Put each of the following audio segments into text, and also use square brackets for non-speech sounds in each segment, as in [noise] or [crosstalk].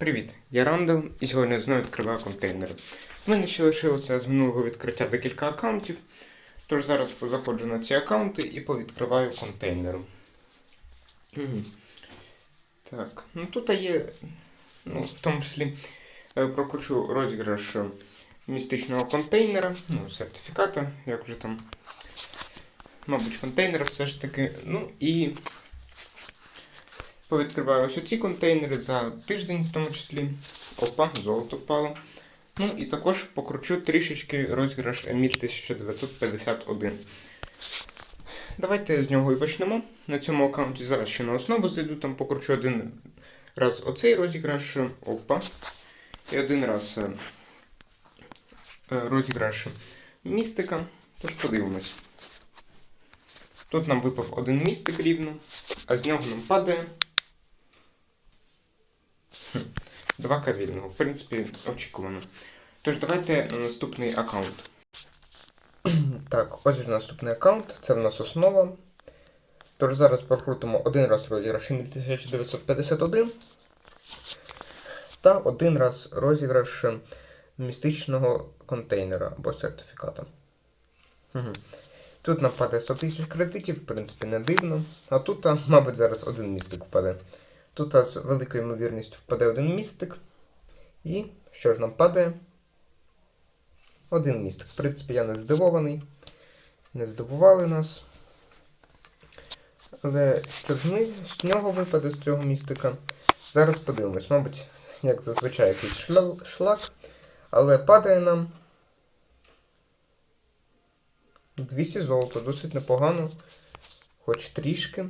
Привіт, я Рандall і сьогодні знову відкриваю контейнери. У мене ще лишилося з минулого відкриття декілька аккаунтів, тож зараз заходжу на ці аккаунти і повідкриваю контейнери. Так, ну тут є, ну, в тому числі е, прокручу розіграш містичного контейнера, ну, сертифіката, як вже там, мабуть, контейнера все ж таки. Ну і Повідкриваю ось оці контейнери за тиждень, в тому числі. Опа, золото впало. Ну і також покручу трішечки розіграш Еміль 1951. Давайте з нього і почнемо. На цьому аккаунті зараз ще на основу зайду, там покручу один раз оцей розіграш. Опа. І один раз е, е, розіграш містика. Тож подивимось. Тут нам випав один містик рівно, а з нього нам падає. Два кавільного. В принципі, очікувано. Тож давайте на наступний аккаунт. [clears throat] Так, ось ж наступний аккаунт. Це в нас основа. Тож зараз прокрутимо один раз розіграш 1951 та один раз розіграш містичного контейнера або сертифіката. Угу. Тут нам падає 100 тисяч кредитів, в принципі, не дивно. А тут, мабуть, зараз один містик впаде. Тут з великою ймовірністю впаде один містик. І що ж нам падає? Один містик. В принципі, я не здивований. Не здивували нас. Але що з, них, з нього випаде з цього містика? Зараз подивимось. Мабуть, як зазвичай якийсь шла- шлак. Але падає нам 200 золота, досить непогано. Хоч трішки.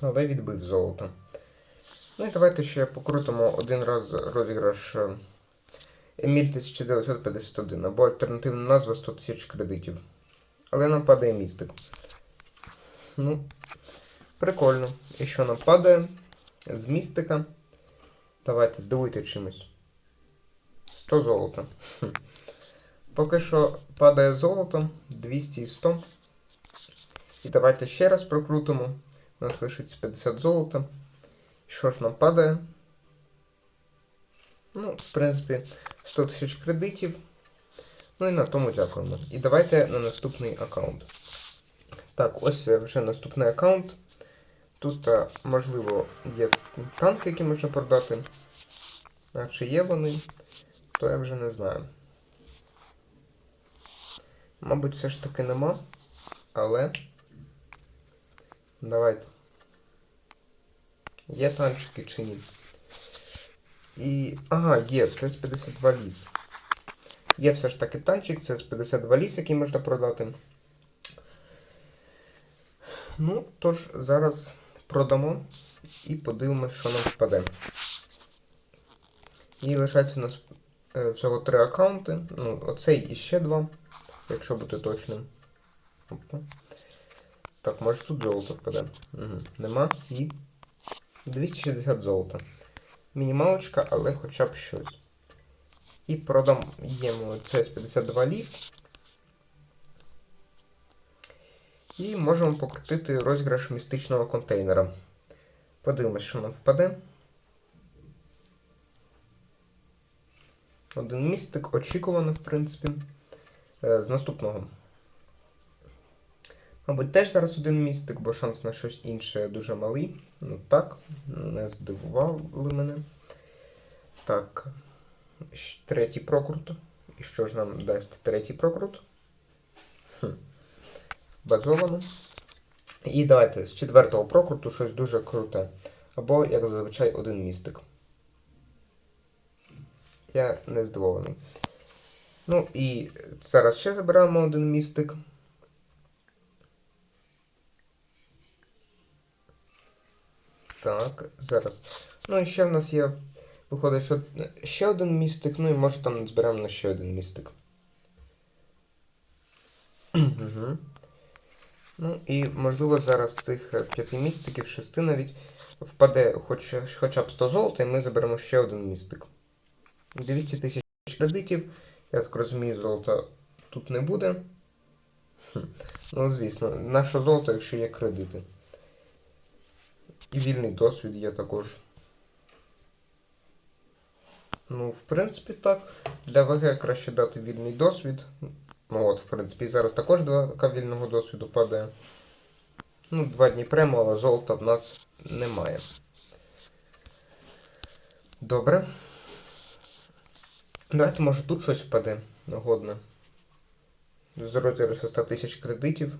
Але відбив золото. Ну і давайте ще покрутимо один раз розіграш е, Еміль 1951 або альтернативна назва 100 тисяч кредитів. Але нам падає містик. Ну, прикольно. І що нам падає з містика? Давайте здивуйте чимось. 100 золота. Поки що падає золото 200 і 100. І давайте ще раз прокрутимо. У нас лишиться 50 золота. Що ж нам падає? Ну, в принципі, 100 тисяч кредитів. Ну і на тому дякуємо. І давайте на наступний аккаунт. Так, ось вже наступний аккаунт. Тут, можливо, є танки, які можна продати. А чи є вони, то я вже не знаю. Мабуть, все ж таки нема. Але. Давайте. Є танчики чи ні? І. Ага, є, це з 52 ліс. Є все ж таки танчик, це з 52 ліс, який можна продати. Ну, тож, зараз продамо і подивимось, що нам впаде. І лишається у нас е, всього три аккаунти. Ну, оцей і ще два, якщо бути точним. Опа. Так, може тут золото впаде. Угу. Нема. І 260 золота. Мінімалочка, але хоча б щось. І продаємо це з 52 ліс. І можемо покрутити розіграш містичного контейнера. Подивимось, що нам впаде. Один містик очікувано, в принципі. Е, З наступного. Мабуть, теж зараз один містик, бо шанс на щось інше дуже малий. Ну так, не здивували мене. Так. Третій прокрут. І що ж нам дасть третій прокрут? Хм. Базовано. І давайте з четвертого прокруту щось дуже круте. Або, як зазвичай, один містик. Я не здивований. Ну і зараз ще забираємо один містик. Так, зараз. Ну і ще в нас є. Виходить, що ще один містик, ну і може там зберемо на ще один містик. Угу. Ну і можливо зараз цих е, п'яти містиків, шести навіть впаде хоч, хоча б 100 золота, і ми заберемо ще один містик. 200 тисяч кредитів. Я так розумію, золота тут не буде. Хм. Ну, звісно, наше золото, якщо є кредити. І вільний досвід є також. Ну, в принципі, так. Для ВГ краще дати вільний досвід. Ну от, в принципі, зараз також 2 вільного досвіду падає. Ну, два дні премо, але золота в нас немає. Добре. Давайте, може, тут щось впаде нагодне. З розіграшу 100 тисяч кредитів.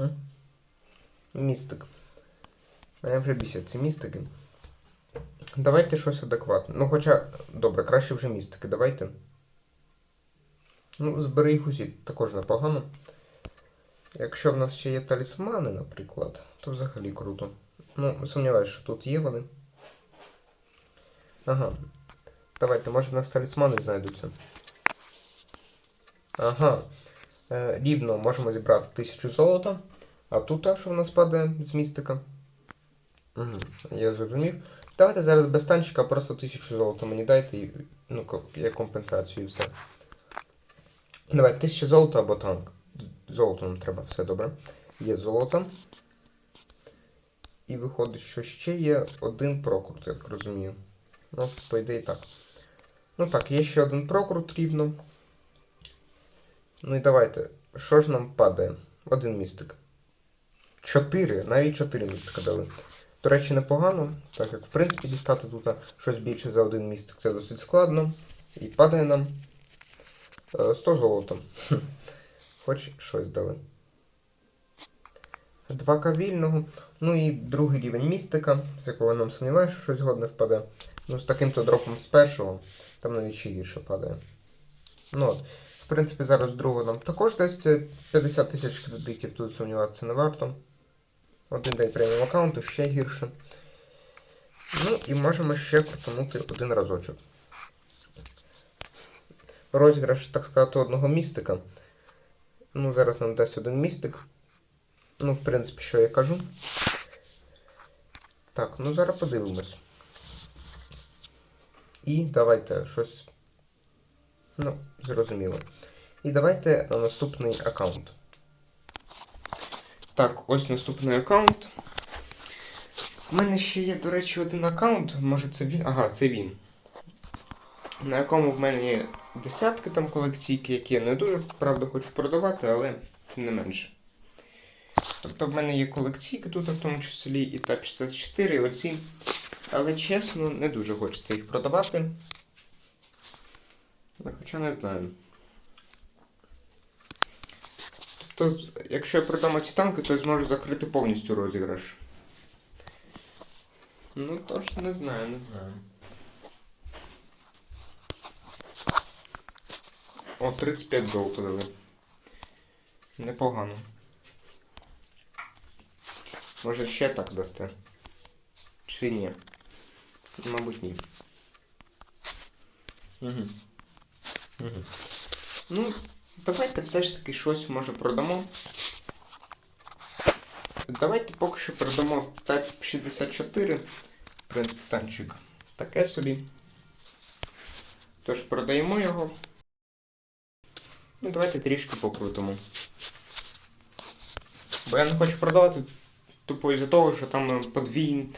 М? Містик. Мене вже бісять ці містики. Давайте щось адекватне. Ну, хоча, добре, краще вже містики. Давайте. Ну, збери їх усі також непогано. Якщо в нас ще є талісмани, наприклад, то взагалі круто. Ну, сумніваюся, що тут є вони. Ага. Давайте, може в нас талісмани знайдуться. Ага. Е, рівно можемо зібрати тисячу золота. А тут а, що в нас падає з містика? Я зрозумів. Давайте зараз без танчика просто тисячу золота мені дайте, і, ну, як компенсацію і все. Давай, тисяча золота або танк. Золото нам треба, все добре. Є золото. І виходить, що ще є один прокрут, я так розумію. Ну, по ідеї так. Ну так, є ще один прокрут рівно. Ну і давайте. Що ж нам падає? Один містик. Чотири, навіть чотири містика дали. До речі, непогано, так як в принципі дістати тут щось більше за один містик це досить складно. І падає нам е, 100 золота. [laughs] Хоч щось дали. 2К вільного. Ну і другий рівень містика, з якого нам сумніваюся, що щось годне впаде. Ну, з таким-то дропом з першого, там навіть ще гірше падає. Ну от. В принципі, зараз другого нам також дасть е, 50 тисяч кредитів, тут сумніватися не варто. Один день преміум аккаунту, ще гірше. Ну і можемо ще крутанути один разочок. Розіграш, так сказати, одного містика. Ну, зараз нам дасть один містик. Ну, в принципі, що я кажу. Так, ну зараз подивимось. І давайте щось. Ну, зрозуміло. І давайте на наступний аккаунт. Так, ось наступний аккаунт. У мене ще є, до речі, один аккаунт. Може це він. Ага, це він. На якому в мене є десятки там колекційки, які я не дуже, правда, хочу продавати, але тим не менше. Тобто в мене є колекційки тут, в тому числі і та 54, і оці. Але чесно, не дуже хочеться їх продавати. Хоча не знаю. Тобто, якщо я продам ці танки, то я зможу закрити повністю розіграш. Ну, тож не знаю, не знаю. О, 35 золота дали. Непогано. Може ще так дасте? Чи ні? Мабуть, ні. Угу. Угу. Ну, давайте все ж таки щось може продамо. Давайте поки що продамо Type 64. В танчик таке собі. Тож продаємо його. Ну, давайте трішки покрутимо. Бо я не хочу продавати тупо із-за того, що там е, подвійн.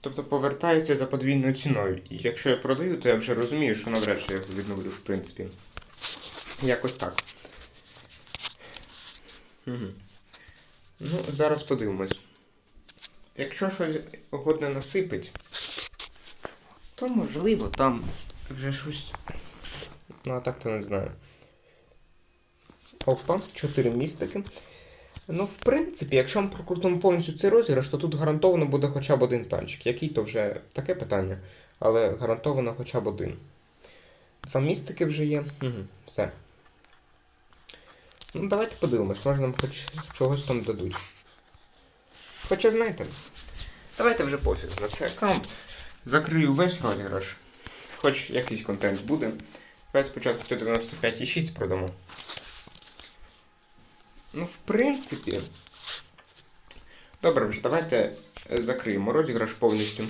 Тобто повертається за подвійною ціною. І якщо я продаю, то я вже розумію, що навряд чи я відновлю, в принципі. Якось так. Угу. Ну, зараз подивимось. Якщо щось годне насипить, то можливо там вже щось. Ну, а так то не знаю. Опа, 4 містики. Ну, в принципі, якщо ми прокрутимо повністю цей розіграш, то тут гарантовано буде хоча б один танчик. Який то вже таке питання, але гарантовано хоча б один. Два містики вже є. Угу, все. Ну, давайте подивимось, може нам хоч чогось там дадуть. Хоча знаєте, давайте вже пофіг на цей аккаунт. Закрию весь розіграш. Хоч якийсь контент буде. Давайте спочатку 195,6 продамо. Ну, в принципі. Добре, вже давайте закриємо розіграш повністю.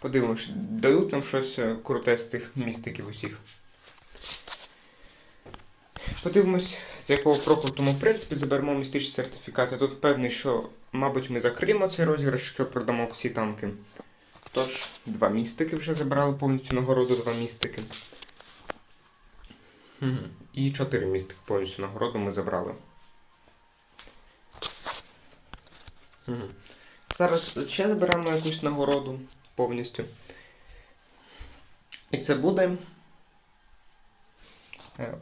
Подивимось, дадуть нам щось е, круте з тих містиків усіх. Подивимось, з якого прокруту в принципі заберемо містичні сертифікати. Тут впевнений, що, мабуть, ми закриємо цей розіграш, якщо продамо всі танки. Тож, два містики вже забрали повністю нагороду, два містики. І чотири містики повністю нагороду ми забрали. Зараз ще заберемо якусь нагороду повністю. І це буде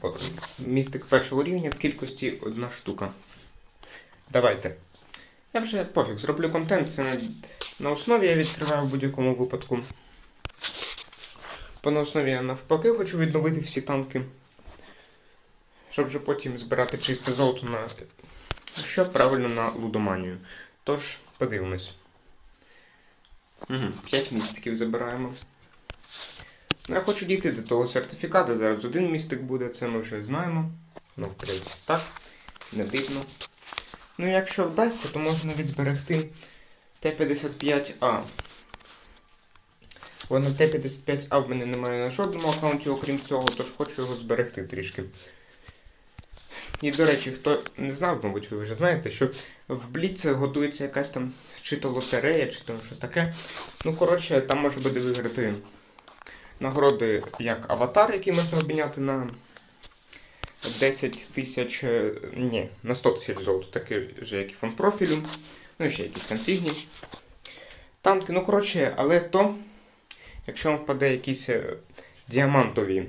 от, містик першого рівня в кількості одна штука. Давайте. Я вже пофіг, зроблю контент, це не на основі я відкриваю в будь-якому випадку. По на основі я навпаки хочу відновити всі танки. Щоб вже потім збирати чисте золото на. Що правильно на лудоманію. Тож, подивимось. Угу, 5 містиків забираємо. Ну, я хочу дійти до того сертифіката. Зараз один містик буде, це ми вже знаємо. Ну, в принципі, так. Не дивно. Ну, якщо вдасться, то можна навіть зберегти Т-55А. Воно Т-55А в мене немає на жодному аккаунті, окрім цього, тож хочу його зберегти трішки. І, до речі, хто не знав, мабуть, ви вже знаєте, що в Бліці готується якась там чи то лотерея, чи то щось таке. Ну, коротше, там може буде виграти нагороди як аватар, який можна обміняти на 10 тисяч, е, ні, на 100 тисяч золота, такий же, як і фон профілю. Ну і ще якісь конфігні. Танки, ну коротше, але то, якщо вам впаде якісь е, діамантові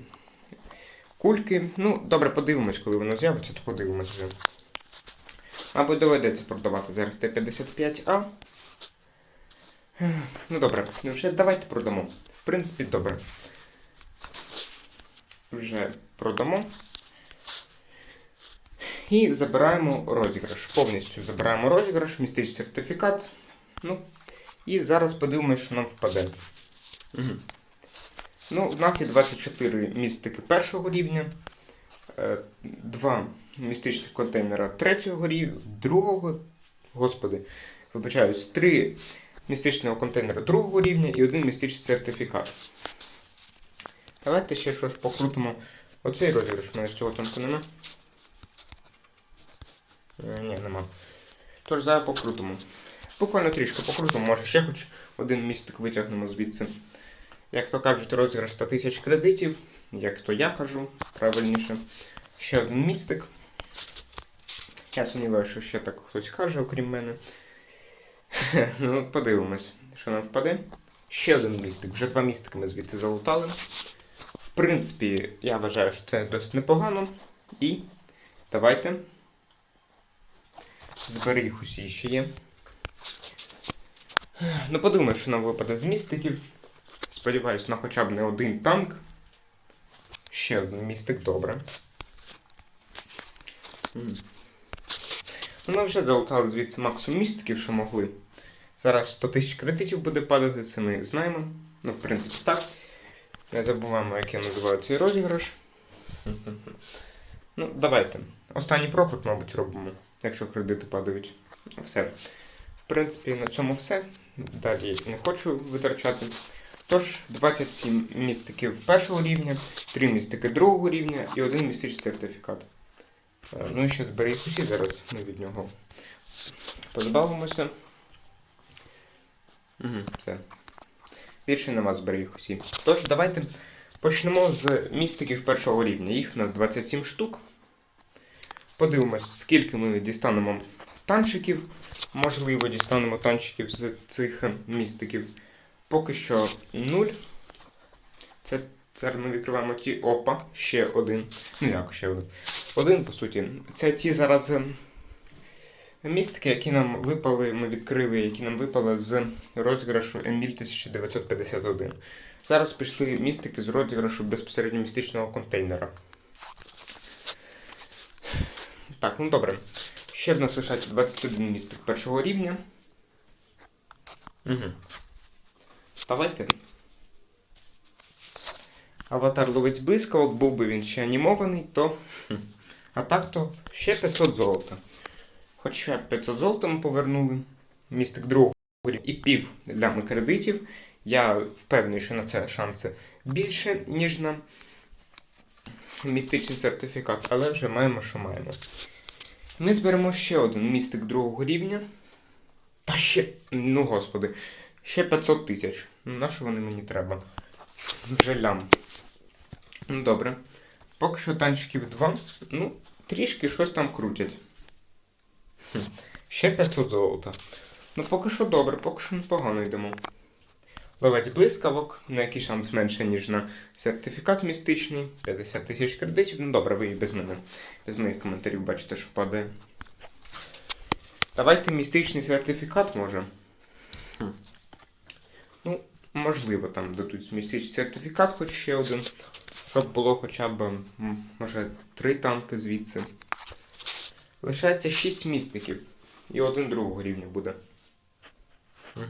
кульки, ну, добре, подивимось, коли воно з'явиться, то подивимось вже. Або доведеться продавати зараз Т-55А. Ну добре, ну вже давайте продамо. В принципі, добре. Вже продамо. І забираємо розіграш. Повністю забираємо розіграш, містичний сертифікат. Ну, і зараз подивимося, що нам впаде. Угу. Ну, у нас є 24 містики першого рівня, е, два містичних контейнера третього рівня, другого, господи, вибачаюсь, три містичного контейнера другого рівня і один містичний сертифікат. Давайте ще щось покрутимо. Оцей розіграш у мене з цього танку нема. Е, Ні, нема. Тож зараз покрутимо. Буквально трішки покрутимо, може ще хоч один містик витягнемо звідси. Як то кажуть, розіграш 100 тисяч кредитів, як то я кажу, правильніше. Ще один містик. Я сумніваюся, що ще так хтось каже, окрім мене. [laughs] ну, подивимось, що нам впаде. Ще один містик. Вже два містики ми звідси залутали. В принципі, я вважаю, що це досить непогано. І давайте. Зберіг усі ще є. Ну, подумаю, що нам випаде з містиків. Сподіваюсь, на хоча б не один танк. Ще один містик, добре. Ну, ми вже залутали звідси максимум містиків, що могли. Зараз 100 тисяч кредитів буде падати, це ми знаємо. Ну, в принципі, так. Не забуваємо, як я називаю цей розіграш. Ну, давайте. Останній проход, мабуть, робимо, якщо кредити падають. Все. В принципі, на цьому все. Далі не хочу витрачати. Тож, 27 містиків першого рівня, 3 містики другого рівня і один містичний сертифікат. Е, Ну і ще зберіг усі зараз ми від нього позбавимося. Угу, все. Більше нема зберіг усі. Тож, давайте почнемо з містиків першого рівня. Їх у нас 27 штук. Подивимось, скільки ми дістанемо танчиків. Можливо, дістанемо танчиків з цих містиків. Поки що 0. Це зараз ми відкриваємо ті. Опа, ще один. Ну як ще один. Один, по суті. Це ті зараз е, містики, які нам випали, ми відкрили, які нам випали з розіграшу Еміль 1951. Зараз пішли містики з розіграшу безпосередньо містичного контейнера. Так, ну добре. Ще в нас лишається 21 містик першого рівня. Угу. Давайте. Аватар ловить блискавок, був би він ще анімований, то. А так то ще 500 золота. Хоча 500 золота ми повернули. Містик другого і пів лями кредитів. Я впевнений, що на це шанси більше, ніж на містичний сертифікат, але вже маємо, що маємо. Ми зберемо ще один містик другого рівня. Та ще, ну господи, Ще 500 тисяч. Ну, на що вони мені треба? Жалям. Ну, добре. Поки що танчиків 2. Ну, трішки щось там крутять. Ще 500 золота. Ну, поки що добре, поки що непогано йдемо. Ловець блискавок, на який шанс менше, ніж на сертифікат містичний. 50 тисяч кредитів. Ну добре, ви і без мене. Без моїх коментарів бачите, що падає. Давайте містичний сертифікат може. Хм. Ну, можливо, там дадуть містичний сертифікат, хоч ще один. Щоб було хоча б, може, три танки звідси. Лишається 6 містиків. І один другого рівня буде. Угу.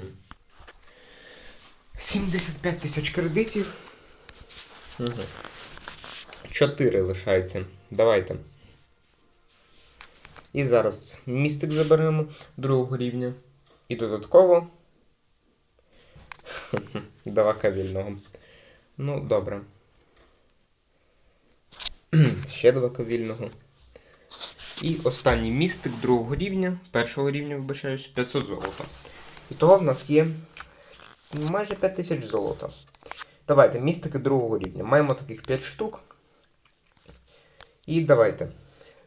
75 тисяч кредитів. Угу. 4 лишається. Давайте. І зараз містик заберемо другого рівня. І додатково. [laughs] Два кавільного. Ну, добре. [clears throat] Ще два кавільного. І останній містик другого рівня, першого рівня, вибачаюсь, 500 золота. І того в нас є майже 5000 золота. Давайте, містики другого рівня. Маємо таких 5 штук. І давайте.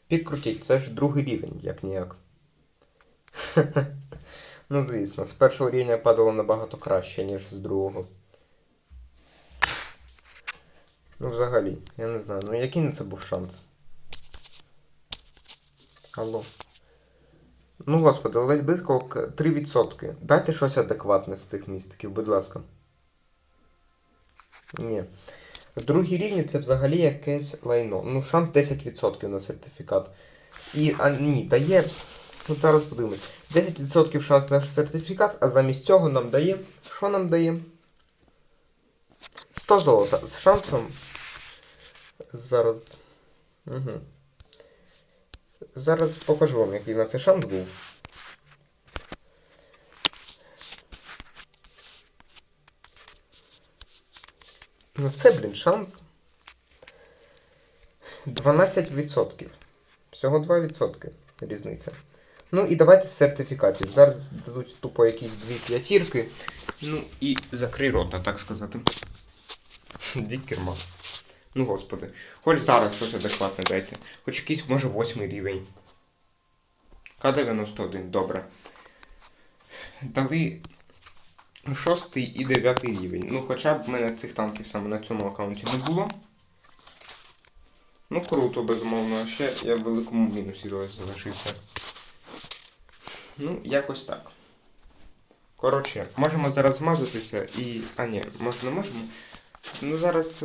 Підкрутіть, це ж другий рівень, як ніяк. [laughs] ну, звісно, з першого рівня падало набагато краще, ніж з другого. Ну, взагалі, я не знаю. Ну який на це був шанс? Алло. Ну, господи, ледь близько 3%. Дайте щось адекватне з цих містиків, будь ласка. Ні. Другий рівні це взагалі якесь лайно. Ну, шанс 10% на сертифікат. І, а ні, дає. Ну, зараз подивимось. 10% шанс на сертифікат, а замість цього нам дає. Що нам дає? 100 золота. З шансом. Зараз. Угу. Зараз покажу вам, який на це шанс був. Ну це, блін, шанс. 12%. Всього 2% різниця. Ну і давайте з сертифікатів. Зараз дадуть тупо якісь дві п'ятірки. Ну і закрий рота, так сказати. Дікермас. Ну господи. Хоч зараз щось адекватне дайте. Хоч якийсь, може, восьмий рівень. К-91, добре. Дали шостий і дев'ятий рівень. Ну, хоча б в мене цих танків саме на цьому аккаунті не було. Ну, круто, безумовно. Ще я в великому мінусі залишився. Ну, якось так. Коротше, можемо зараз змазатися і. А ні, може не можемо. Ну зараз.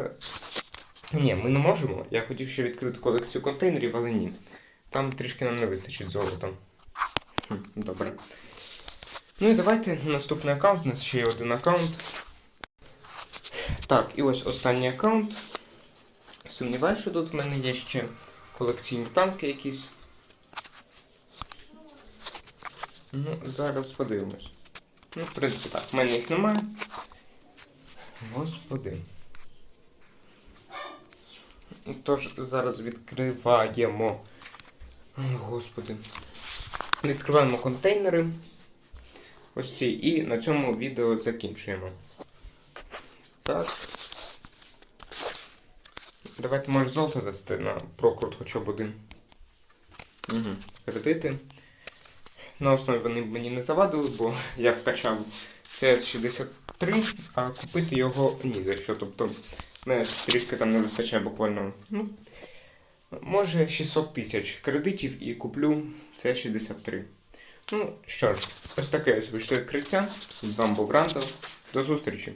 Ні, ми не можемо. Я хотів ще відкрити колекцію контейнерів, але ні. Там трішки нам не вистачить золота. Добре. Ну і давайте наступний аккаунт. У нас ще є один аккаунт. Так, і ось останній аккаунт. Сумніваюся, що тут в мене є ще колекційні танки якісь. Ну, зараз подивимось. Ну, в принципі, так, в мене їх немає. Господи. Тож зараз відкриваємо. Господи. Відкриваємо контейнери. Ось ці. І на цьому відео закінчуємо. Так. Давайте може золото дасти на прокрут хоча б один. Угу. Кредити. На основі вони мені не завадили, бо я вкачав CS63, а купити його ні за що. Тобто мене трішки там не вистачає буквально. Ну, може 600 тисяч кредитів і куплю це 63. Ну що ж, ось таке ось вийшло відкриття. З вами був Рандall. До зустрічі!